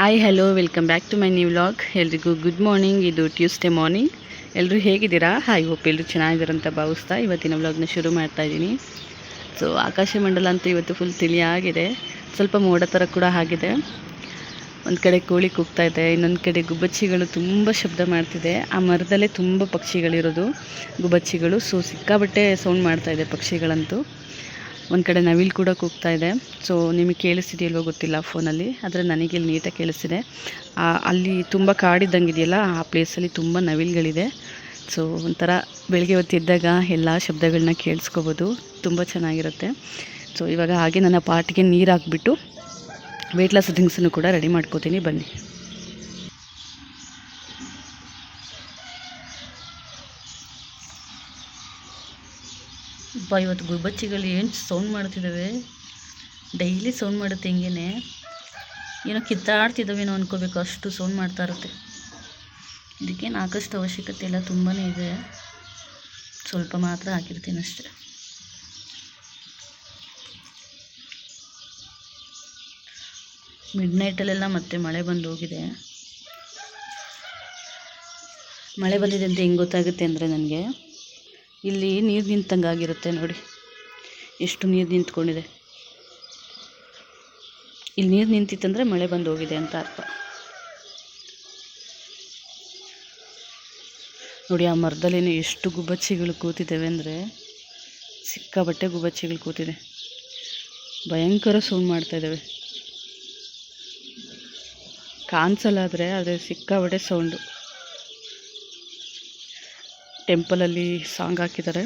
Hi hello welcome back to my new vlog ಎಲ್ರಿಗೂ good morning ಇದು Tuesday morning ಎಲ್ಲರೂ ಹೇಗಿದ್ದೀರಾ? ಹಾಯ್ ಹೋಪ್ ಎಲ್ಲರೂ ಚೆನ್ನಾಗಿದ್ದಾರಂತ ಭಾವಿಸ್ತಾ ಇವತ್ತಿನ ವ್ಲಾಗ್ನ ಶುರು ಮಾಡ್ತಾ ಇದ್ದೀನಿ. ಸೊ ಆಕಾಶ ಮಂಡಲ ಅಂತೂ ಇವತ್ತು ಫುಲ್ ತಿಳಿಯಾಗಿದೆ ಸ್ವಲ್ಪ ಮೋಡ ಥರ ಕೂಡ ಆಗಿದೆ. ಒಂದು ಕಡೆ ಕೋಳಿ ಕೂಗ್ತಾ ಇದೆ, ಇನ್ನೊಂದು ಕಡೆ ಗುಬ್ಬಚ್ಚಿಗಳು ತುಂಬ ಶಬ್ದ ಮಾಡ್ತಿದೆ. ಆ ಮರದಲ್ಲೇ ತುಂಬ ಪಕ್ಷಿಗಳಿರೋದು. ಗುಬ್ಬಚ್ಚಿಗಳು ಸೊ ಸಿಕ್ಕಾಬಟ್ಟೆ ಸೌಂಡ್ ಮಾಡ್ತಾಯಿದೆ ಪಕ್ಷಿಗಳಂತೂ. ಒಂದು ಕಡೆ ನವಿಲು ಕೂಡ ಕೂಗ್ತಾ ಇದೆ. ಸೊ ನಿಮಗೆ ಕೇಳಿಸ್ತಿದೆಯಲ್ವೋ ಗೊತ್ತಿಲ್ಲ ಫೋನಲ್ಲಿ, ಆದರೆ ನನಗೆ ಇಲ್ಲಿ ನೀಟಾಗಿ ಕೇಳಿಸಿದೆ ಅಲ್ಲಿ ತುಂಬ ಕಾಡಿದ್ದಂಗೆ ಇದೆಯಲ್ಲ ಆ ಪ್ಲೇಸಲ್ಲಿ ತುಂಬ ನವಿಲುಗಳಿದೆ. ಸೊ ಒಂಥರ ಬೆಳಗ್ಗೆ ಹೊತ್ತಿದ್ದಾಗ ಎಲ್ಲ ಶಬ್ದಗಳನ್ನ ಕೇಳಿಸ್ಕೋಬೋದು. ತುಂಬ ಚೆನ್ನಾಗಿರುತ್ತೆ. ಸೊ ಇವಾಗ ಹಾಗೆ ನನ್ನ ಪಾಟಿಗೆ ನೀರು ಹಾಕ್ಬಿಟ್ಟು ವೆಯ್ಟ್ ಲಾಸ್ ಥಿಂಗ್ಸನ್ನು ಕೂಡ ರೆಡಿ ಮಾಡ್ಕೋತೀನಿ. ಬನ್ನಿ. ಅಪ್ಪ ಇವತ್ತು ಗುಬ್ಬಚ್ಚಿಗಳು ಏನು ಸೌಂಡ್ ಮಾಡ್ತಿದ್ದಾವೆ ಡೈಲಿ ಸೌಂಡ್ ಮಾಡುತ್ತೆ ಹಿಂಗೇನೆ. ಏನೋ ಕಿತ್ತಾಡ್ತಿದ್ದಾವೇನೋ ಅನ್ಕೋಬೇಕು, ಅಷ್ಟು ಸೌಂಡ್ ಮಾಡ್ತಾ ಇರುತ್ತೆ. ಇದಕ್ಕೇನು ಹಾಕಷ್ಟು ಅವಶ್ಯಕತೆ ಇಲ್ಲ ತುಂಬಾ ಇದೆ. ಸ್ವಲ್ಪ ಮಾತ್ರ ಹಾಕಿರ್ತೀನಿ ಅಷ್ಟೆ. ಮಿಡ್ ನೈಟಲ್ಲೆಲ್ಲ ಮತ್ತೆ ಮಳೆ ಬಂದು ಹೋಗಿದೆ. ಮಳೆ ಬಂದಿದೆ ಅಂತ ಹೆಂಗೆ ಗೊತ್ತಾಗುತ್ತೆ ಅಂದರೆ ನನಗೆ. ಇಲ್ಲಿ ನೀರು ನಿಂತಂಗಾಗಿರುತ್ತೆ ನೋಡಿ. ಎಷ್ಟು ನೀರು ನಿಂತ್ಕೊಂಡಿದೆ. ಇಲ್ಲಿ ನೀರು ನಿಂತಿತ್ತಂದರೆ ಮಳೆ ಬಂದು ಹೋಗಿದೆ ಅಂತ ಅರ್ಥ. ನೋಡಿ, ಆ ಮರದಲ್ಲೇನೆ ಎಷ್ಟು ಗುಬ್ಬಚ್ಚಿಗಳು ಕೂತಿದ್ದಾವೆ ಅಂದರೆ ಸಿಕ್ಕಾಬಟ್ಟೆ ಗುಬ್ಬಚ್ಚಿಗಳು ಕೂತಿದೆ. ಭಯಂಕರ ಸೌಂಡ್ ಮಾಡ್ತಾ ಇದ್ದಾವೆ. ಕಾಣಿಸಲ್ಲ ಆದರೆ ಆದರೆ ಸಿಕ್ಕಾಬಟ್ಟೆ ಸೌಂಡು. ಟೆಂಪಲಲ್ಲಿ ಸಾಂಗ್ ಹಾಕಿದ್ದಾರೆ.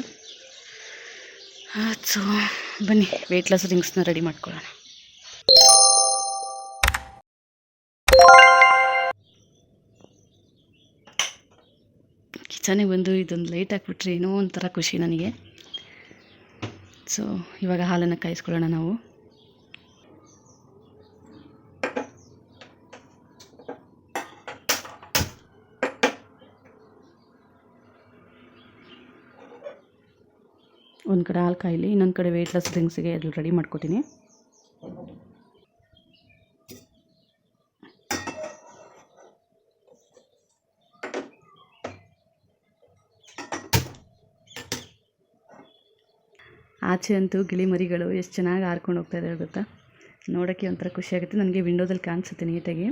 ಸೊ, ಬನ್ನಿ ವೆಯ್ಟ್ ಲಾಸ್ ರಿಂಗ್ಸ್ನ ರೆಡಿ ಮಾಡ್ಕೊಳ್ಳೋಣ. ಕಿಚನಿಗೆ ಬಂದು ಇದೊಂದು ಲೈಟ್ ಹಾಕ್ಬಿಟ್ರೆ ಏನೋ ಒಂಥರ ಖುಷಿ ನನಗೆ. ಸೊ ಇವಾಗ ಹಾಲನ್ನು ಕಾಯಿಸ್ಕೊಳ್ಳೋಣ ನಾವು ಒಂದು ಕಡೆ ಹಾಲು ಕಾಯಿಲಿ ಇನ್ನೊಂದು ಕಡೆ ವೆಯ್ಟ್ ಲಾಸ್ ಡ್ರಿಂಕ್ಸಿಗೆ ಅದ್ರಲ್ಲಿ ರೆಡಿ ಮಾಡ್ಕೊತೀನಿ. ಆಚೆ ಅಂತೂ ಗಿಳಿ ಮರಿಗಳು ಎಷ್ಟು ಚೆನ್ನಾಗಿ ಹಾರ್ಕೊಂಡು ಹೋಗ್ತಾ ಇದ್ದಾರೆ ಗೊತ್ತಾ? ನೋಡೋಕ್ಕೆ ಒಂಥರ ಖುಷಿಯಾಗುತ್ತೆ ನನಗೆ ವಿಂಡೋದಲ್ಲಿ ಕಾಣಿಸುತ್ತೆ ನೀಟಾಗಿ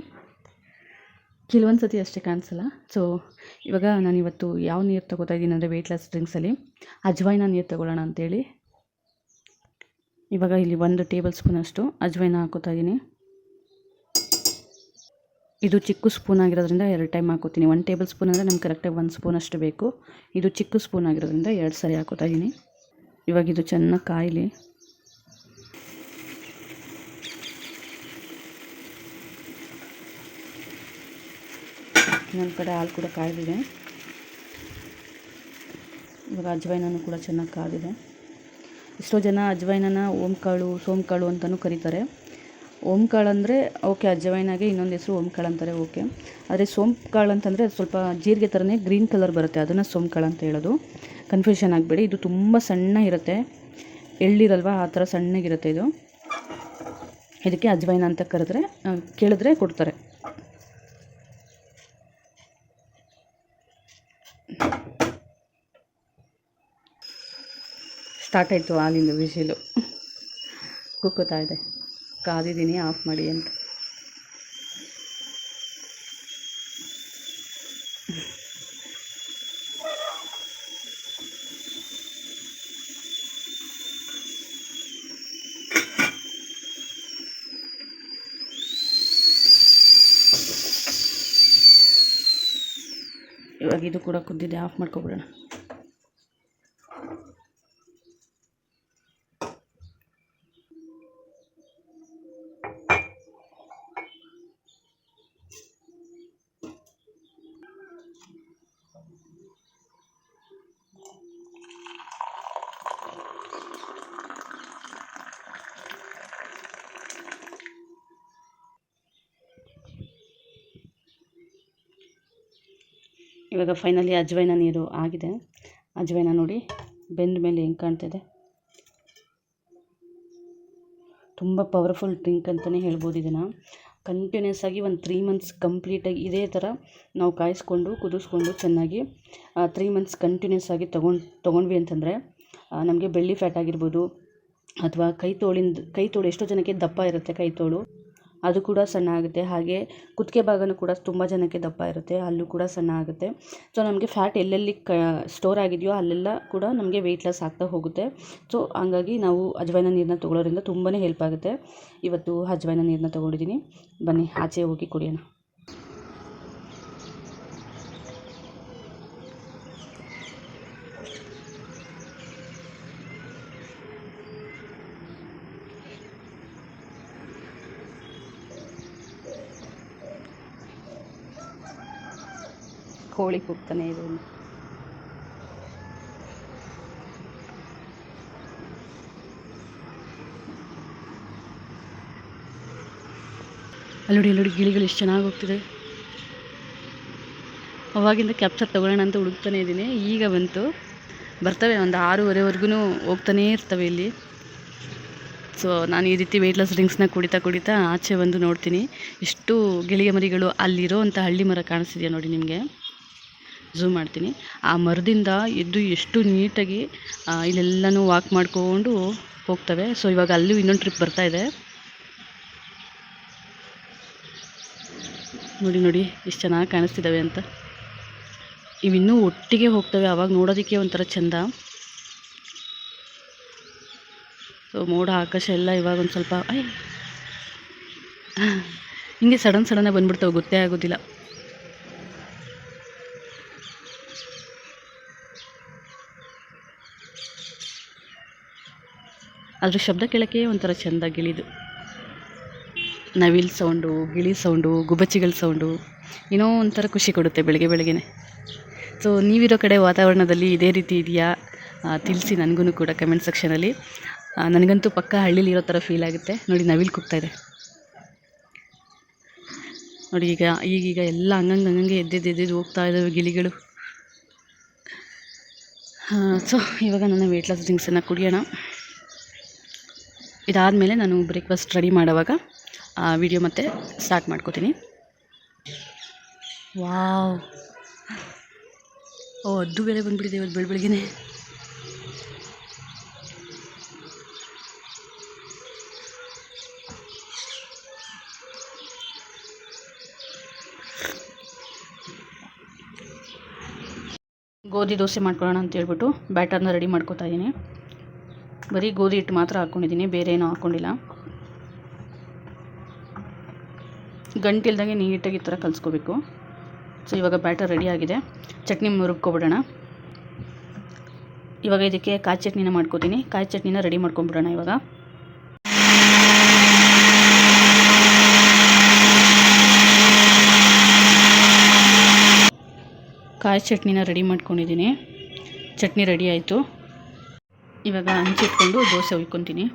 ಕೆಲವೊಂದು ಸತಿ ಅಷ್ಟೇ ಕಾಣಿಸಲ್ಲ. ಸೊ ಇವಾಗ ನಾನು ಇವತ್ತು ಯಾವ ನೀರು ತೊಗೋತಾ ಇದ್ದೀನಿ ಅಂದರೆ ವೆಯ್ಟ್ ಲಾಸ್ ಡ್ರಿಂಕ್ಸಲ್ಲಿ ಅಜ್ವೈನ ನೀರು ತಗೊಳ್ಳೋಣ ಅಂತೇಳಿ. ಇವಾಗ ಇಲ್ಲಿ ಒಂದು ಟೇಬಲ್ ಸ್ಪೂನಷ್ಟು ಅಜ್ವೈನ ಹಾಕೋತಾ ಇದ್ದೀನಿ ಇದು ಚಿಕ್ಕ ಸ್ಪೂನ್ ಆಗಿರೋದ್ರಿಂದ ಎರಡು ಟೈಮ್ ಹಾಕೋತೀನಿ. ಒಂದು ಟೇಬಲ್ ಸ್ಪೂನ್ ಅಂದರೆ ನಮ್ಗೆ ಕರೆಕ್ಟಾಗಿ ಒಂದು ಸ್ಪೂನಷ್ಟು ಬೇಕು. ಇದು ಚಿಕ್ಕ ಸ್ಪೂನ್ ಆಗಿರೋದ್ರಿಂದ ಎರಡು ಸರಿ ಹಾಕೋತಾ ಇದ್ದೀನಿ ಇವಾಗ ಇದು ಚೆನ್ನಾಗಿ ಕಾಯಲಿ. ಇನ್ನೊಂದು ಕಡೆ ಹಾಲು ಕೂಡ ಕಾಯ್ದಿದೆ. ಇವಾಗ ಅಜ್ವೈನೂ ಕೂಡ ಚೆನ್ನಾಗಿ ಕಾದಿದೆ. ಎಷ್ಟೋ ಜನ ಅಜ್ವೈನನ ಓಂಕಾಳು, ಸೋಂಕಾಳು ಅಂತಲೂ ಕರೀತಾರೆ. ಓಂಕಾಳು ಅಂದರೆ ಓಕೆ, ಅಜ್ವೈನಾಗೆ ಇನ್ನೊಂದು ಹೆಸರು ಓಂಕಾಳು ಅಂತಾರೆ, ಓಕೆ. ಆದರೆ ಸೋಂಕಾಳು ಅಂತಂದರೆ ಸ್ವಲ್ಪ ಜೀರಿಗೆ ಥರನೇ ಗ್ರೀನ್ ಕಲರ್ ಬರುತ್ತೆ, ಅದನ್ನು ಸೋಂಕಾಳು ಅಂತ ಹೇಳೋದು. ಕನ್ಫ್ಯೂಷನ್ ಆಗಬೇಡಿ, ಇದು ತುಂಬ ಸಣ್ಣ ಇರುತ್ತೆ. ಎಳ್ಳಿರಲ್ವ, ಆ ಥರ ಸಣ್ಣಗಿರುತ್ತೆ ಇದು. ಇದಕ್ಕೆ ಅಜ್ವೈನ ಅಂತ ಕರೆದ್ರೆ ಕೇಳಿದ್ರೆ ಕೊಡ್ತಾರೆ. ಸ್ಟಾರ್ಟ್ ಆಯಿತು ಹಾಲಿಂದ ವಿಶಿಲು ಕುಕ್ಕುತ್ತಾ ಇದೆ. ಕಾದಿದ್ದೀನಿ ಆಫ್ ಮಾಡಿ ಅಂತ. ಇವಾಗ ಇದು ಕೂಡ ಕುದ್ದಿದೆ ಆಫ್ ಮಾಡ್ಕೊಬಿಡೋಣ. ಇವಾಗ ಫೈನಲಿ ಅಜ್ವೈನ ನೀರು ಆಗಿದೆ. ಅಜ್ವೈನ ನೋಡಿ ಬೆಂದ ಮೇಲೆ ಹೆಂಗೆ ಕಾಣ್ತಿದೆ. ತುಂಬ ಪವರ್ಫುಲ್ ಡ್ರಿಂಕ್ ಅಂತಲೇ ಹೇಳ್ಬೋದು ಇದನ್ನು. ಕಂಟಿನ್ಯೂಸ್ ಆಗಿ ಒಂದು ತ್ರೀ ಮಂತ್ಸ್ ಕಂಪ್ಲೀಟಾಗಿ ಇದೇ ಥರ ನಾವು ಕಾಯಿಸ್ಕೊಂಡು, ಕುದಿಸ್ಕೊಂಡು ಚೆನ್ನಾಗಿ ತ್ರೀ ಮಂತ್ಸ್ ಕಂಟಿನ್ಯೂಸ್ ಆಗಿ ತೊಗೊಂಡು, ತೊಗೊಂಡ್ವಿ ಅಂತಂದರೆ ನಮಗೆ ಬೆಳ್ಳಿ ಫ್ಯಾಟ್ ಆಗಿರ್ಬೋದು, ಅಥವಾ ಕೈ ತೋಳಿಂದ, ಕೈ ತೋಳು ಎಷ್ಟೋ ಜನಕ್ಕೆ ದಪ್ಪ ಇರುತ್ತೆ ಕೈ ತೋಳು. ಅದು ಕೂಡ ಸಣ್ಣ ಆಗುತ್ತೆ. ಹಾಗೆ ಕುತ್ತಿಗೆ ಭಾಗನೂ ಕೂಡ ತುಂಬ ಜನಕ್ಕೆ ದಪ್ಪ ಇರುತ್ತೆ. ಅಲ್ಲೂ ಕೂಡ ಸಣ್ಣ ಆಗುತ್ತೆ. ಸೊ ನಮಗೆ ಫ್ಯಾಟ್ ಎಲ್ಲೆಲ್ಲಿ ಕ ಸ್ಟೋರ್ ಆಗಿದೆಯೋ ಅಲ್ಲೆಲ್ಲ ಕೂಡ ನಮಗೆ ವೆಯ್ಟ್ ಲಾಸ್ ಆಗ್ತಾ ಹೋಗುತ್ತೆ. ಸೊ ಹಂಗಾಗಿ ನಾವು ಅಜವಾಯಿನ ನೀರನ್ನ ತೊಗೊಳೋದ್ರಿಂದ ತುಂಬಾ ಹೆಲ್ಪ್ ಆಗುತ್ತೆ. ಇವತ್ತು ಅಜವಾಯಿನ ನೀರನ್ನ ತೊಗೊಂಡಿದ್ದೀನಿ. ಬನ್ನಿ, ಆಚೆ ಹೋಗಿ ಕುಡಿಯೋಣ. ಕೋಳಿ ಹೋಗ್ತಾನೆ ಇದೆ ಇಲ್ಲಿ. ಅಲ್ಲಿ ನೋಡಿ ಗಿಳಿಗಳು ಎಷ್ಟು ಚೆನ್ನಾಗಿ ಹೋಗ್ತಿದೆ. ಅವಾಗಿಂದ ಕ್ಯಾಪ್ಚರ್ ತಗೊಳ್ಳೋಣ ಅಂತ ಹುಡುಕ್ತಾನೆ ಇದ್ದೀನಿ. ಈಗ ಬಂತು. ಬರ್ತವೆ ಒಂದು ಆರೂವರೆವರೆಗೂ ಹೋಗ್ತಾನೇ ಇರ್ತವೆ ಇಲ್ಲಿ. ಸೊ ನಾನು ಈ ರೀತಿ ವೆಯ್ಟ್ ಲಾಸ್ ಡ್ರಿಂಕ್ಸ್ನ ಕುಡಿತಾ ಕುಡಿತಾ ಆಚೆ ಬಂದು ನೋಡ್ತೀನಿ. ಇಷ್ಟು ಗಿಳಿಯ ಮರಿಗಳು ಅಲ್ಲಿರೋ ಅಂಥ ಹಳ್ಳಿ ಮರ ಕಾಣಿಸ್ತಿದೆಯಾ ನೋಡಿ ನಿಮಗೆ. ಝೂಮ್ ಮಾಡ್ತೀನಿ. ಆ ಮರದಿಂದ ಎದ್ದು ಎಷ್ಟು ನೀಟಾಗಿ ಇಲ್ಲೆಲ್ಲನೂ ವಾಕ್ ಮಾಡಿಕೊಂಡು ಹೋಗ್ತವೆ. ಸೊ ಇವಾಗ ಅಲ್ಲೂ ಇನ್ನೊಂದು ಟ್ರಿಪ್ ಬರ್ತಾ ಇದೆ. ನೋಡಿ ನೋಡಿ, ಎಷ್ಟು ಚೆನ್ನಾಗಿ ಕಾಣಿಸ್ತಿದ್ದಾವೆ ಅಂತ. ಇವಿನ್ನೂ ಒಟ್ಟಿಗೆ ಹೋಗ್ತವೆ, ಅವಾಗ ನೋಡೋದಕ್ಕೆ ಒಂಥರ ಚೆಂದ. ಸೊ ಮೋಡ, ಆಕಾಶ ಎಲ್ಲ ಇವಾಗ ಒಂದು ಸ್ವಲ್ಪ ಐ ಹಿಂಗೆ ಸಡನ್ ಸಡನ್ನಾಗಿ ಬಂದ್ಬಿಡ್ತವೆ, ಗೊತ್ತೇ ಆಗೋದಿಲ್ಲ. ಅದ್ರ ಶಬ್ದ ಕೇಳೋಕ್ಕೆ ಒಂಥರ ಚೆಂದ ಗಿಳಿದು. ನವಿಲ್ ಸೌಂಡು, ಗಿಳಿ ಸೌಂಡು ಗುಬ್ಬಚ್ಚಿಗಳ ಸೌಂಡು, ಏನೋ ಒಂಥರ ಖುಷಿ ಕೊಡುತ್ತೆ ಬೆಳಗ್ಗೆ ಬೆಳಗ್ಗೆನೆ. ಸೊ ನೀವಿರೋ ಕಡೆ ವಾತಾವರಣದಲ್ಲಿ ಇದೇ ರೀತಿ ಇದೆಯಾ? ತಿಳಿಸಿ ನನಗೂ ಕೂಡ ಕಮೆಂಟ್ ಸೆಕ್ಷನಲ್ಲಿ ನನಗಂತೂ ಪಕ್ಕ ಹಳ್ಳಿಲಿ ಇರೋ ಥರ ಫೀಲ್ ಆಗುತ್ತೆ. ನೋಡಿ, ನವಿಲ್ ಕೂಗ್ತಾ ಇದೆ. ನೋಡಿ, ಈಗ ಈಗೀಗ ಎಲ್ಲ ಹಂಗಂಗೆ ಹಂಗಂಗೆ ಎದ್ದೆದ್ದು ಎದ್ದೆದ್ದು ಹೋಗ್ತಾ ಇದ್ದಾವೆ ಗಿಳಿಗಳು. ಸೊ ಇವಾಗ ನನ್ನ ವೆಯ್ಟ್ ಲಾಸ್ ಡ್ರಿಂಕ್ಸನ್ನು ಕುಡಿಯೋಣ. ಇದಾದಮೇಲೆ ನಾನು ಬ್ರೇಕ್ಫಾಸ್ಟ್ ರೆಡಿ ಮಾಡೋವಾಗ ವಿಡಿಯೋ ಮತ್ತೆ ಸ್ಟಾರ್ಟ್ ಮಾಡ್ಕೋತೀನಿ. ವಾವ್. ಓ ಅದು ಬೇರೆ ಬಂದುಬಿಟ್ಟಿದೆ ಇವತ್ತು ಬೆಳ ಬೆಳಗ್ಗೆನೆ ಗೋಧಿ ದೋಸೆ ಮಾಡ್ಕೊಳ್ಳೋಣ ಅಂತ ಹೇಳ್ಬಿಟ್ಟು ಬ್ಯಾಟರ್ನ ರೆಡಿ ಮಾಡ್ಕೋತಾ ಇದ್ದೀನಿ. ಬರೀ ಗೋಧಿ ಹಿಟ್ಟು ಮಾತ್ರ ಹಾಕ್ಕೊಂಡಿದ್ದೀನಿ, ಬೇರೆ ಏನೂ ಹಾಕ್ಕೊಂಡಿಲ್ಲ. ಗಂಟಿಲ್ದಂಗೆ ನೀಟಾಗಿ ಈ ಥರ ಕಲಿಸ್ಕೋಬೇಕು. ಸೊ ಇವಾಗ ಬ್ಯಾಟರ್ ರೆಡಿ ಆಗಿದೆ. ಚಟ್ನಿ ರುಬ್ಕೊಬಿಡೋಣ ಇವಾಗ ಇದಕ್ಕೆ ಕಾಯಿ ಚಟ್ನಿನ ಮಾಡ್ಕೋತೀನಿ. ಕಾಯಿ ಚಟ್ನಿನ ರೆಡಿ ಮಾಡ್ಕೊಂಬಿಡೋಣ ಇವಾಗ. ಕಾಯಿ ಚಟ್ನಿನ ರೆಡಿ ಮಾಡ್ಕೊಂಡಿದ್ದೀನಿ. ಚಟ್ನಿ ರೆಡಿ ಆಯಿತು. ಇವಾಗ ಹಂಚಿಟ್ಕೊಂಡು ದೋಸೆ ಉಯ್ಕೊತೀನಿ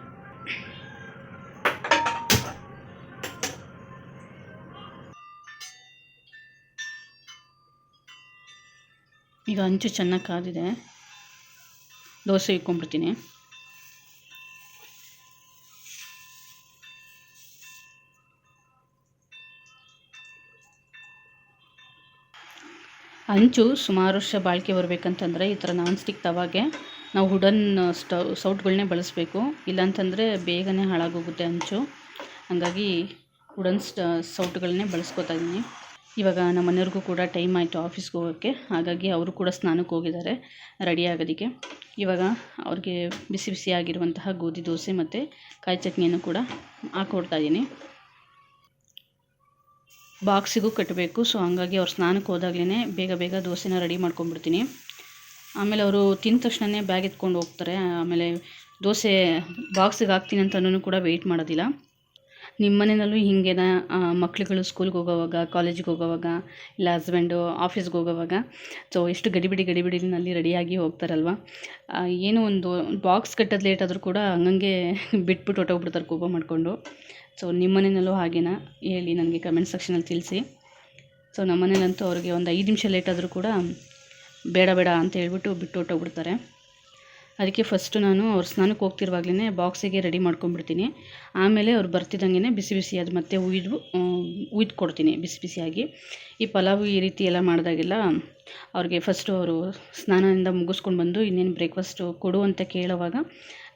ಈಗ ಹಂಚು ಚೆನ್ನಾಗಿ ಕಾದಿದೆ. ದೋಸೆ ಇಕ್ಕೊಂಡ್ಬಿಡ್ತೀನಿ ಹಂಚು ಸುಮಾರು ವರ್ಷ ಬಾಳಿಕೆ ಬರಬೇಕಂತಂದರೆ ಈ ಥರ ನಾನ್ ಸ್ಟಿಕ್ ತವಾಗೆ ನಾವು ವುಡನ್ ಸ್ಟವ್ ಸೌಟ್ಗಳನ್ನೇ ಬಳಸಬೇಕು. ಇಲ್ಲಾಂತಂದರೆ ಬೇಗನೆ ಹಾಳಾಗೋಗುತ್ತೆ ಅಂಚು. ಹಾಗಾಗಿ ವುಡನ್ ಸ್ಟ ಸೌಟ್ಗಳನ್ನೇ ಬಳಸ್ಕೊತಾ ಇದ್ದೀನಿ. ಇವಾಗ ನಮ್ಮ ಮನೆಯವ್ರಿಗೂ ಕೂಡ ಟೈಮ್ ಆಯಿತು ಆಫೀಸ್ಗೆ ಹೋಗೋಕ್ಕೆ ಹಾಗಾಗಿ ಅವರು ಕೂಡ ಸ್ನಾನಕ್ಕೆ ಹೋಗಿದ್ದಾರೆ ರೆಡಿ ಆಗೋದಕ್ಕೆ. ಇವಾಗ ಅವ್ರಿಗೆ ಬಿಸಿ ಬಿಸಿಯಾಗಿರುವಂತಹ ಗೋಧಿ ದೋಸೆ ಮತ್ತು ಕಾಯಿ ಚಟ್ನಿಯನ್ನು ಕೂಡ ಹಾಕ್ಕೊಡ್ತಾ ಇದ್ದೀನಿ. ಬಾಕ್ಸಿಗೂ ಕಟ್ಟಬೇಕು. ಸೊ ಹಂಗಾಗಿ ಅವ್ರು ಸ್ನಾನಕ್ಕೆ ಹೋದಾಗಲೇ ಬೇಗ ಬೇಗ ದೋಸೆನ ರೆಡಿ ಮಾಡ್ಕೊಂಡ್ಬಿಡ್ತೀನಿ. ಆಮೇಲೆ ಅವರು ತಿಂದ ತಕ್ಷಣವೇ ಬ್ಯಾಗ್ ಎತ್ಕೊಂಡು ಹೋಗ್ತಾರೆ. ಆಮೇಲೆ ದೋಸೆ ಬಾಕ್ಸಿಗೆ ಹಾಕ್ತೀನಿ ಅಂತನೂ ಕೂಡ ವೆಯ್ಟ್ ಮಾಡೋದಿಲ್ಲ. ನಿಮ್ಮ ಮನೆಯಲ್ಲೂ ಹೀಗೇನಾ ಮಕ್ಳುಗಳು ಸ್ಕೂಲ್ಗೆ ಹೋಗೋವಾಗ ಕಾಲೇಜಿಗೆ ಹೋಗೋವಾಗ, ಇಲ್ಲ ಹಸ್ಬೆಂಡು ಆಫೀಸ್ಗೆ ಹೋಗೋವಾಗ ಸೊ ಎಷ್ಟು ಗಡಿಬಿಡಿ ಗಡಿಬಿಡಿನಲ್ಲಿ ರೆಡಿಯಾಗಿ ಹೋಗ್ತಾರಲ್ವ? ಏನೋ ಒಂದು ಬಾಕ್ಸ್ ಕಟ್ಟೋದು ಲೇಟ್ ಆದರೂ ಕೂಡ ಹಂಗಂಗೆ ಬಿಟ್ಬಿಟ್ಟು ಹೊಟ್ಟೋಗ್ಬಿಡ್ತಾರೆ ಕೋಪ ಮಾಡಿಕೊಂಡು. ಸೊ ನಿಮ್ಮ ಮನೆಯಲ್ಲೂ ಹಾಗೇನಾ? ಹೇಳಿ ನನಗೆ ಕಮೆಂಟ್ ಸೆಕ್ಷನಲ್ಲಿ ತಿಳಿಸಿ. ಸೊ ನಮ್ಮ ಮನೇಲಂತೂ ಅವ್ರಿಗೆ ಒಂದು ಐದು ನಿಮಿಷ ಲೇಟ್ ಆದರೂ ಕೂಡ ಬೇಡ ಬೇಡ ಅಂತ ಹೇಳ್ಬಿಟ್ಟು ಬಿಟ್ಟು ಹೊಟ್ಟೋಗ್ಬಿಡ್ತಾರೆ ಅದಕ್ಕೆ ಫಸ್ಟು ನಾನು ಅವ್ರು ಸ್ನಾನಕ್ಕೆ ಹೋಗ್ತಿರುವಾಗಲೇ ಬಾಕ್ಸಿಗೆ ರೆಡಿ ಮಾಡ್ಕೊಂಡ್ಬಿಡ್ತೀನಿ. ಆಮೇಲೆ ಅವ್ರು ಬರ್ತಿದ್ದಂಗೆ ಬಿಸಿ ಬಿಸಿ ಅದು ಮತ್ತೆ ಉಯ್ದು ಉಯ್ದು ಕೊಡ್ತೀನಿ ಬಿಸಿ ಬಿಸಿಯಾಗಿ. ಈ ಪಲಾವು ಈ ರೀತಿ ಎಲ್ಲ ಮಾಡಿದಾಗೆಲ್ಲ ಅವ್ರಿಗೆ ಫಸ್ಟು ಅವರು ಸ್ನಾನದಿಂದ ಮುಗಿಸ್ಕೊಂಡು ಬಂದು ಇನ್ನೇನು ಬ್ರೇಕ್ಫಾಸ್ಟು ಕೊಡು ಅಂತ ಕೇಳೋವಾಗ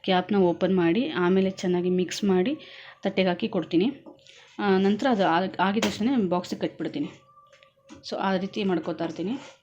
ಕ್ಯಾಪ್ನ ಓಪನ್ ಮಾಡಿ, ಆಮೇಲೆ ಚೆನ್ನಾಗಿ ಮಿಕ್ಸ್ ಮಾಡಿ ತಟ್ಟೆಗೆ ಹಾಕಿ ಕೊಡ್ತೀನಿ. ನಂತರ ಅದು ಆಗ- ಆಗಿದ ತಕ್ಷಣ ಬಾಕ್ಸಿಗೆ ಕಟ್ಬಿಡ್ತೀನಿ. ಸೊ ಆ ರೀತಿ ಮಾಡ್ಕೋತಾ ಇರ್ತೀನಿ.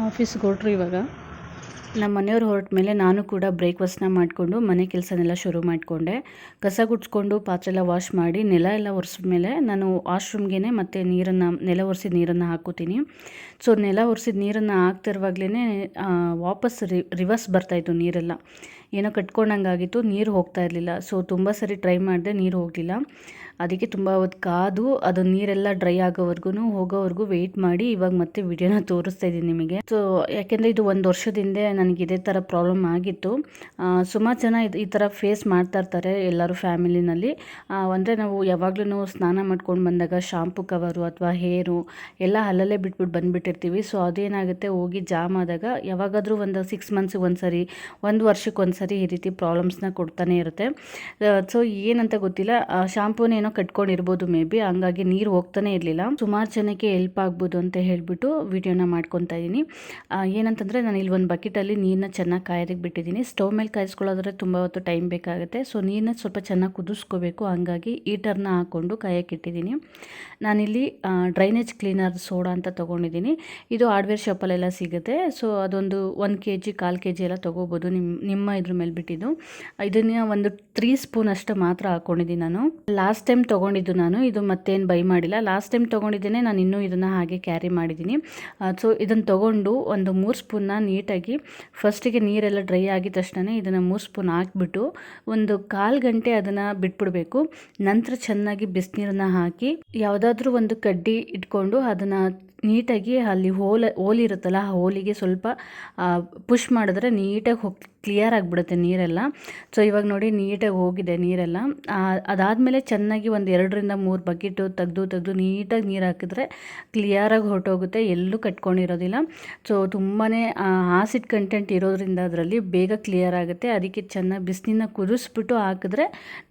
ಆಫೀಸ್ಗೆ ಹೊರಟ್ರು ಇವಾಗ. ನಮ್ಮ ಮನೆಯವ್ರು ಹೊರಟ ಮೇಲೆ ನಾನು ಕೂಡ ಬ್ರೇಕ್ಫಾಸ್ಟ್ನ ಮಾಡಿಕೊಂಡು ಮನೆ ಕೆಲಸನೆಲ್ಲ ಶುರು ಮಾಡಿಕೊಂಡೆ. ಕಸ ಗುಡ್ಸ್ಕೊಂಡು ಪಾತ್ರೆ ಎಲ್ಲ ವಾಶ್ ಮಾಡಿ ನೆಲ ಎಲ್ಲ ಒರೆಸಿದ್ಮೇಲೆ ನಾನು ವಾಶ್ರೂಮ್ಗೆ ಮತ್ತು ನೀರನ್ನು, ನೆಲ ಒರೆಸಿದ ನೀರನ್ನು ಹಾಕೋತೀನಿ ಸೊ, ನೆಲ ಒರೆಸಿದ ನೀರನ್ನು ಹಾಕ್ತಿರುವಾಗಲೇ ವಾಪಸ್ ರಿವರ್ಸ್ ಬರ್ತಾಯಿತ್ತು ನೀರೆಲ್ಲ. ಏನೋ ಕಟ್ಕೊಂಡಂಗಾಗಿತ್ತು, ನೀರು ಹೋಗ್ತಾ ಇರಲಿಲ್ಲ. ಸೊ, ತುಂಬ ಸರಿ ಟ್ರೈ ಮಾಡಿದೆ ನೀರು ಹೋಗಲಿಲ್ಲ. ಅದಕ್ಕೆ ತುಂಬ ಹೊತ್ತು ಕಾದು ಅದು ನೀರೆಲ್ಲ ಡ್ರೈ ಆಗೋವರೆಗೂ ಹೋಗೋವರೆಗೂ ವೆಯ್ಟ್ ಮಾಡಿ ಇವಾಗ ಮತ್ತೆ ವಿಡಿಯೋನ ತೋರಿಸ್ತಾ ಇದ್ದೀನಿ ನಿಮಗೆ. ಸೊ ಯಾಕೆಂದರೆ ಇದು ಒಂದು ವರ್ಷದ ಹಿಂದೆ ನನಗೆ ಇದೇ ಥರ ಪ್ರಾಬ್ಲಮ್ ಆಗಿತ್ತು. ಸುಮಾರು ಜನ ಇದು ಈ ಥರ ಫೇಸ್ ಮಾಡ್ತಾ ಇರ್ತಾರೆ ಎಲ್ಲರೂ ಫ್ಯಾಮಿಲಿನಲ್ಲಿ ಅಂದರೆ ನಾವು ಯಾವಾಗಲೂ ಸ್ನಾನ ಮಾಡ್ಕೊಂಡು ಬಂದಾಗ ಶಾಂಪು ಕವರು ಅಥವಾ ಹೇರು ಎಲ್ಲ ಅಲ್ಲಲ್ಲೇ ಬಿಟ್ಬಿಟ್ಟು ಬಂದುಬಿಟ್ಟಿರ್ತೀವಿ. ಸೊ ಅದೇನಾಗುತ್ತೆ ಹೋಗಿ ಜಾಮ್ ಆದಾಗ ಯಾವಾಗಾದರೂ ಒಂದು ಸಿಕ್ಸ್ ಮಂತ್ಸಿಗೆ ಒಂದು ಸರಿ ಒಂದು ವರ್ಷಕ್ಕೆ ಒಂದು ಸರಿ ಈ ರೀತಿ ಪ್ರಾಬ್ಲಮ್ಸ್ನ ಕೊಡ್ತಾನೆ ಇರುತ್ತೆ. ಸೊ ಏನಂತ ಗೊತ್ತಿಲ್ಲ. ಶಾಂಪೂನೇನೋ ಕಟ್ಕೊಂಡಿರ್ಬೋದು ಮೇ ಬಿ, ಹಂಗಾಗಿ ನೀರು ಹೋಗ್ತಾನೆ ಇರಲಿಲ್ಲ. ಸುಮಾರು ಜನಕ್ಕೆ ಹೆಲ್ಪ್ ಆಗ್ಬೋದು ಅಂತ ಹೇಳ್ಬಿಟ್ಟು ವಿಡಿಯೋನ ಮಾಡ್ಕೊತಾ ಇದ್ದೀನಿ ಏನಂತಂದರೆ ನಾನು ಇಲ್ಲಿ ಒಂದು ಬಕೆಟಲ್ಲಿ ನೀರನ್ನ ಚೆನ್ನಾಗಿ ಕಾಯೋದಕ್ಕೆ ಬಿಟ್ಟಿದ್ದೀನಿ ಸ್ಟವ್ ಮೇಲೆ ಕಾಯಿಸ್ಕೊಳ್ಳೋದ್ರೆ ತುಂಬ ಹೊತ್ತು ಟೈಮ್ ಬೇಕಾಗುತ್ತೆ. ಸೊ ನೀರನ್ನ ಸ್ವಲ್ಪ ಚೆನ್ನಾಗಿ ಕುದಿಸ್ಕೋಬೇಕು. ಹಂಗಾಗಿ ಈಟರ್ನ ಹಾಕ್ಕೊಂಡು ಕಾಯಕ್ಕೆ ಇಟ್ಟಿದ್ದೀನಿ ನಾನಿಲ್ಲಿ ಡ್ರೈನೇಜ್ ಕ್ಲೀನರ್ ಸೋಡಾ ಅಂತ ತೊಗೊಂಡಿದ್ದೀನಿ ಇದು ಹಾರ್ಡ್ವೇರ್ ಶಾಪಲ್ಲೆಲ್ಲ ಸಿಗುತ್ತೆ. ಸೊ ಅದೊಂದು ಒಂದು ಕೆ ಜಿ ಕಾಲು ಕೆ ಜಿ ಎಲ್ಲ ತೊಗೋಬೋದು ನಿಮ್ಮ ನಿಮ್ಮ ಇದ್ರ ಮೇಲೆ ಬಿಟ್ಟಿದ್ದು. ಇದನ್ನ ಒಂದು ತ್ರೀ ಸ್ಪೂನ್ ಅಷ್ಟು ಮಾತ್ರ ಹಾಕ್ಕೊಂಡಿದ್ದೀನಿ ನಾನು. ಲಾಸ್ಟ್ ಟೈಮ್ ತೊಗೊಂಡಿದ್ದು ನಾನು. ಇದು ಮತ್ತೇನು ಬೈ ಮಾಡಿಲ್ಲ. ಲಾಸ್ಟ್ ಟೈಮ್ ತೊಗೊಂಡಿದ್ದೇನೆ. ನಾನು ಇನ್ನೂ ಇದನ್ನು ಹಾಗೆ ಕ್ಯಾರಿ ಮಾಡಿದ್ದೀನಿ. ಸೊ ಇದನ್ನು ತೊಗೊಂಡು ಒಂದು ಮೂರು ಸ್ಪೂನ್ನ ನೀಟಾಗಿ ಫಸ್ಟಿಗೆ ನೀರೆಲ್ಲ ಡ್ರೈ ಆಗಿದ ತಕ್ಷಣ ಇದನ್ನು ಮೂರು ಸ್ಪೂನ್ ಹಾಕ್ಬಿಟ್ಟು ಒಂದು ಕಾಲು ಗಂಟೆ ಅದನ್ನು ಬಿಟ್ಬಿಡಬೇಕು. ನಂತರ ಚೆನ್ನಾಗಿ ಬಿಸಿನೀರನ್ನ ಹಾಕಿ ಯಾವುದಾದ್ರೂ ಒಂದು ಕಡ್ಡಿ ಇಟ್ಕೊಂಡು ಅದನ್ನು ನೀಟಾಗಿ ಅಲ್ಲಿ ಹೋಲ್ ಹೋಲಿರುತ್ತಲ್ಲ ಆ ಹೋಲಿಗೆ ಸ್ವಲ್ಪ ಪುಷ್ ಮಾಡಿದ್ರೆ ನೀಟಾಗಿ ಹೋಗಿ ಕ್ಲಿಯರ್ ಆಗಿಬಿಡುತ್ತೆ ನೀರೆಲ್ಲ. ಸೊ ಇವಾಗ ನೋಡಿ ನೀಟಾಗಿ ಹೋಗಿದೆ ನೀರೆಲ್ಲ. ಅದಾದಮೇಲೆ ಚೆನ್ನಾಗಿ ಒಂದು ಎರಡರಿಂದ ಮೂರು ಬಕೆಟು ತೆಗೆದು ತೆಗೆದು ನೀಟಾಗಿ ನೀರು ಹಾಕಿದ್ರೆ ಕ್ಲಿಯರಾಗಿ ಹೊರಟೋಗುತ್ತೆ. ಎಲ್ಲೂ ಕಟ್ಕೊಂಡಿರೋದಿಲ್ಲ. ಸೊ ತುಂಬಾ ಆಸಿಡ್ ಕಂಟೆಂಟ್ ಇರೋದ್ರಿಂದ ಅದರಲ್ಲಿ ಬೇಗ ಕ್ಲಿಯರ್ ಆಗುತ್ತೆ. ಅದಕ್ಕೆ ಚೆನ್ನಾಗಿ ಬಿಸಿನೀನ ಕುದಿಸ್ಬಿಟ್ಟು ಹಾಕಿದ್ರೆ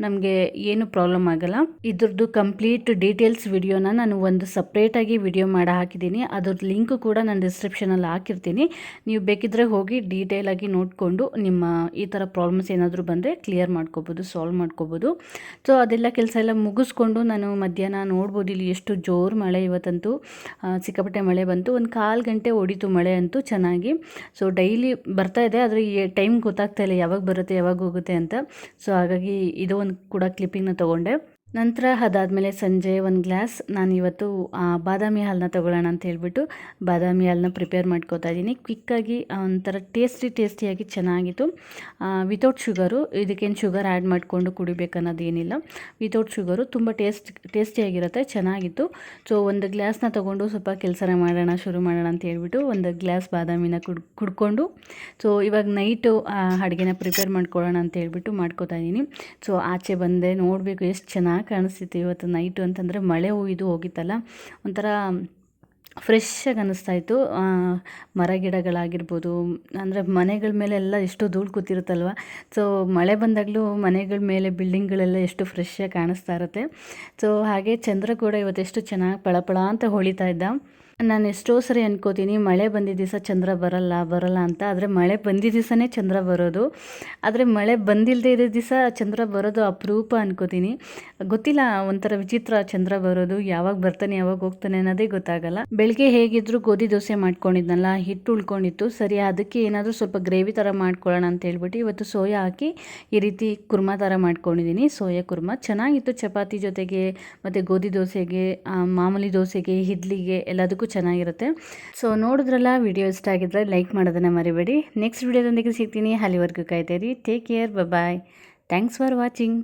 ನಮಗೆ ಏನು ಪ್ರಾಬ್ಲಮ್ ಆಗಲ್ಲ. ಇದ್ರದ್ದು ಕಂಪ್ಲೀಟ್ ಡೀಟೇಲ್ಸ್ ವಿಡಿಯೋನ ನಾನು ಒಂದು ಸಪ್ರೇಟಾಗಿ ವಿಡಿಯೋ ಮಾಡಿ ಹಾಕಿದ್ದೀನಿ. ಅದ್ರದ್ದು ಲಿಂಕ್ ಕೂಡ ನಾನು ಡಿಸ್ಕ್ರಿಪ್ಷನಲ್ಲಿ ಹಾಕಿರ್ತೀನಿ. ನೀವು ಬೇಕಿದ್ರೆ ಹೋಗಿ ಡೀಟೇಲಾಗಿ ನೋಡಿಕೊಂಡು ನಿಮ್ಮ ಈ ಥರ ಪ್ರಾಬ್ಲಮ್ಸ್ ಏನಾದರೂ ಬಂದರೆ ಕ್ಲಿಯರ್ ಮಾಡ್ಕೋಬೋದು ಸಾಲ್ವ್ ಮಾಡ್ಕೋಬೋದು. ಸೊ ಅದೆಲ್ಲ ಕೆಲಸ ಎಲ್ಲ ಮುಗಿಸ್ಕೊಂಡು ನಾನು ಮಧ್ಯಾಹ್ನ ನೋಡ್ಬೋದು. ಇಲ್ಲಿ ಎಷ್ಟು ಜೋರು ಮಳೆ ಇವತ್ತಂತೂ. ಸಿಕ್ಕಾಪಟ್ಟೆ ಮಳೆ ಬಂತು. ಒಂದು ಕಾಲು ಗಂಟೆ ಹೊಡಿತು ಮಳೆ ಅಂತೂ ಚೆನ್ನಾಗಿ. ಸೊ ಡೈಲಿ ಬರ್ತಾ ಇದೆ, ಆದರೆ ಈ ಟೈಮ್ ಗೊತ್ತಾಗ್ತಾ ಇಲ್ಲ ಯಾವಾಗ ಬರುತ್ತೆ, ಯಾವಾಗ ಹೋಗುತ್ತೆ ಅಂತ. ಸೊ ಹಾಗಾಗಿ ಇದು ಒಂದು ಕೂಡ ಕ್ಲಿಪ್ಪಿಂಗ್ನ ತೊಗೊಂಡೆ. ನಂತರ ಅದಾದಮೇಲೆ ಸಂಜೆ ಒಂದು ಗ್ಲಾಸ್ ನಾನು ಇವತ್ತು ಬಾದಾಮಿ ಹಾಲನ್ನ ತೊಗೊಳ್ಳೋಣ ಅಂತ ಹೇಳ್ಬಿಟ್ಟು ಬಾದಾಮಿ ಹಾಲನ್ನ ಪ್ರಿಪೇರ್ ಮಾಡ್ಕೋತಾ ಇದ್ದೀನಿ. ಕ್ವಿಕ್ಕಾಗಿ ಒಂಥರ ಟೇಸ್ಟಿ ಟೇಸ್ಟಿಯಾಗಿ ಚೆನ್ನಾಗಿತ್ತು. ವಿತೌಟ್ ಶುಗರು ಇದಕ್ಕೇನು ಶುಗರ್ ಆ್ಯಡ್ ಮಾಡಿಕೊಂಡು ಕುಡಿಬೇಕು ಏನಿಲ್ಲ. ವಿತೌಟ್ ಶುಗರು ತುಂಬ ಟೇಸ್ಟ್ ಟೇಸ್ಟಿಯಾಗಿರುತ್ತೆ ಚೆನ್ನಾಗಿತ್ತು. ಸೊ ಒಂದು ಗ್ಲಾಸ್ನ ತೊಗೊಂಡು ಸ್ವಲ್ಪ ಕೆಲಸನ ಮಾಡೋಣ, ಶುರು ಮಾಡೋಣ ಅಂತ ಹೇಳಿಬಿಟ್ಟು ಒಂದು ಗ್ಲಾಸ್ ಬಾದಾಮಿನ ಕುಡ್, ಕುಡ್ಕೊಂಡು ಸೊ ಇವಾಗ ನೈಟು ಅಡುಗೆನ ಪ್ರಿಪೇರ್ ಮಾಡ್ಕೊಳ್ಳೋಣ ಅಂತ ಹೇಳ್ಬಿಟ್ಟು ಮಾಡ್ಕೋತಾ ಇದ್ದೀನಿ. ಸೊ ಆಚೆ ಬಂದೆ, ನೋಡಬೇಕು ಎಷ್ಟು ಚೆನ್ನಾಗಿ ಕಾಣಿಸ್ತಿತ್ತು ಇವತ್ತು ನೈಟು ಅಂತಂದರೆ ಮಳೆ ಇದು ಹೋಗಿತ್ತಲ್ಲ, ಒಂಥರ ಫ್ರೆಶ್ಶಾಗಿ ಅನ್ನಿಸ್ತಾ ಇತ್ತು. ಮರ ಗಿಡಗಳಾಗಿರ್ಬೋದು, ಅಂದರೆ ಮನೆಗಳ ಮೇಲೆ ಎಲ್ಲ ಎಷ್ಟು ಧೂಳು ಕೂತಿರುತ್ತಲ್ವ? ಸೊ ಮಳೆ ಬಂದಾಗಲೂ ಮನೆಗಳ ಮೇಲೆ ಬಿಲ್ಡಿಂಗ್ಗಳೆಲ್ಲ ಎಷ್ಟು ಫ್ರೆಶ್ ಆಗಿ ಕಾಣಿಸ್ತಾ ಇರುತ್ತೆ. ಸೊ ಹಾಗೆ ಚಂದ್ರ ಕೂಡ ಇವತ್ತೆಷ್ಟು ಚೆನ್ನಾಗಿ ಪಳಪಳ ಅಂತ ಹೊಳಿತಾ ಇದ್ದ. ನಾನು ಎಷ್ಟೋ ಸರಿ ಅನ್ಕೋತೀನಿ, ಮಳೆ ಬಂದಿದ್ದ ದಿವಸ ಚಂದ್ರ ಬರಲ್ಲ ಬರಲ್ಲ ಅಂತ. ಆದರೆ ಮಳೆ ಬಂದಿದ್ದ ದಿವಸನೇ ಚಂದ್ರ ಬರೋದು. ಆದರೆ ಮಳೆ ಬಂದಿಲ್ಲದೆ ಇರೋ ದಿವಸ ಚಂದ್ರ ಬರೋದು ಅಪರೂಪ ಅನ್ಕೋತೀನಿ. ಗೊತ್ತಿಲ್ಲ, ಒಂಥರ ವಿಚಿತ್ರ ಚಂದ್ರ ಬರೋದು, ಯಾವಾಗ ಬರ್ತಾನೆ, ಯಾವಾಗ ಹೋಗ್ತಾನೆ ಅನ್ನೋದೇ ಗೊತ್ತಾಗಲ್ಲ. ಬೆಳಗ್ಗೆ ಹೇಗಿದ್ರು ಗೋಧಿ ದೋಸೆ ಮಾಡ್ಕೊಂಡಿದ್ನಲ್ಲ, ಹಿಟ್ಟು ಉಳ್ಕೊಂಡಿತ್ತು. ಸರಿ, ಅದಕ್ಕೆ ಏನಾದರೂ ಸ್ವಲ್ಪ ಗ್ರೇವಿ ಥರ ಮಾಡ್ಕೊಳ್ಳೋಣ ಅಂತ ಹೇಳ್ಬಿಟ್ಟು ಇವತ್ತು ಸೋಯಾ ಹಾಕಿ ಈ ರೀತಿ ಕುರ್ಮಾ ಥರ ಮಾಡ್ಕೊಂಡಿದ್ದೀನಿ. ಸೋಯಾ ಕುರ್ಮಾ ಚೆನ್ನಾಗಿತ್ತು. ಚಪಾತಿ ಜೊತೆಗೆ ಮತ್ತು ಗೋಧಿ ದೋಸೆಗೆ ಮಾಮೂಲಿ ದೋಸೆಗೆ, ಇಡ್ಲಿಗೆ ಎಲ್ಲದಕ್ಕೂ ಚೆನ್ನಾಗಿರುತ್ತೆ. ಸೊ ನೋಡಿದ್ರಲ್ಲ ವಿಡಿಯೋ ಇಷ್ಟ ಆಗಿದ್ರೆ ಲೈಕ್ ಮಾಡೋದನ್ನು ಮರಿಬೇಡಿ. ನೆಕ್ಸ್ಟ್ ವಿಡಿಯೋದೊಂದಿಗೆ ಸಿಗ್ತೀನಿ. ಅಲ್ಲಿವರೆಗೂ ಕಾಯ್ತಾ ಇರಿ. Take care bye thanks for watching